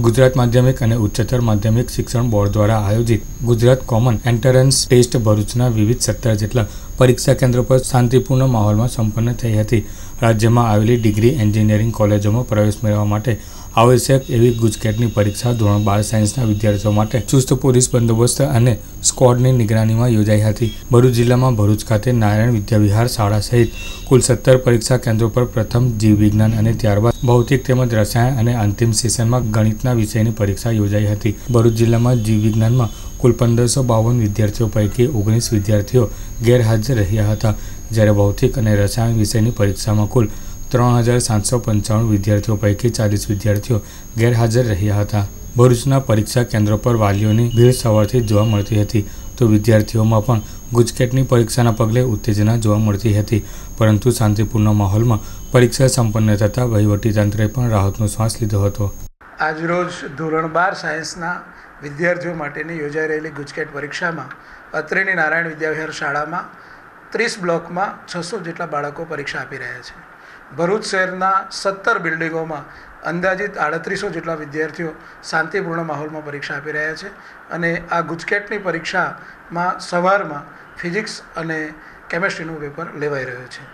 ગુજરાત માધ્યમિક અને ઉચ્ચતર માધ્યમિક શિક્ષણ બોર્ડ દ્વારા આયોજિત ગુજરાત કોમન એન્ટરન્સ ટેસ્ટ ભરૂચના વિવિધ સત્તર જેટલા પરીક્ષા કેન્દ્રો પર શાંતિપૂર્ણ માહોલમાં સંપન્ન થઈ હતી. રાજ્યમાં આવેલી ડિગ્રી એન્જિનિયરિંગ કોલેજોમાં પ્રવેશ મેળવવા માટે આવશ્યક એવી ગુજકેટની પરીક્ષા ધોરણ બાર સાયન્સના વિદ્યાર્થીઓ માટે ચુસ્ત પોલીસ બંદોબસ્ત અને સ્કોડની નિગરાનીમાં યોજાઈ હતી. ભરૂચ જિલ્લામાં ભરૂચ ખાતે નારાયણ વિદ્યાવિહાર શાળા સહિત કુલ સત્તર પરીક્ષા કેન્દ્રો પર પ્રથમ જીવ વિજ્ઞાન અને ત્યારબાદ ભૌતિક તેમજ રસાયણ અને અંતિમ સેશનમાં ગણિતના વિષયની પરીક્ષા યોજાઈ હતી. ભરૂચ જિલ્લામાં જીવ વિજ્ઞાનમાં કુલ પંદરસો બાવન વિદ્યાર્થીઓ પૈકી ઓગણીસ વિદ્યાર્થીઓ ગેરહાજર રહ્યા હતા, જ્યારે ભૌતિક અને રસાયણ વિષયની પરીક્ષામાં કુલ ત્રણ હજાર સાતસો પંચાણું વિદ્યાર્થીઓ પૈકી ચાલીસ વિદ્યાર્થીઓ ગેરહાજર રહ્યા હતા. ભરૂચના પરીક્ષા કેન્દ્રો પર વાલીઓની ભીડ સવારથી જોવા મળતી હતી, તો વિદ્યાર્થીઓમાં પણ ગુજકેટની પરીક્ષાના પગલે ઉત્તેજના જોવા મળતી હતી, પરંતુ શાંતિપૂર્ણ માહોલમાં પરીક્ષા સંપન્ન થતાં વહીવટીતંત્રે પણ રાહતનો શ્વાસ લીધો હતો. આજરોજ ધોરણ બાર સાયન્સના વિદ્યાર્થીઓ માટેની યોજાઈ રહેલી ગુજકેટ પરીક્ષામાં અત્રેની નારાયણ વિદ્યાવિહાર શાળામાં ત્રીસ બ્લોકમાં છસો જેટલા બાળકો પરીક્ષા આપી રહ્યા છે. ભરૂચ શહેરના સત્તર બિલ્ડિંગોમાં અંદાજિત આડત્રીસો જેટલા વિદ્યાર્થીઓ શાંતિપૂર્ણ માહોલમાં પરીક્ષા આપી રહ્યા છે અને આ ગુજકેટની પરીક્ષામાં સવારમાં ફિઝિક્સ અને કેમેસ્ટ્રીનું પેપર લેવાઈ રહ્યું છે.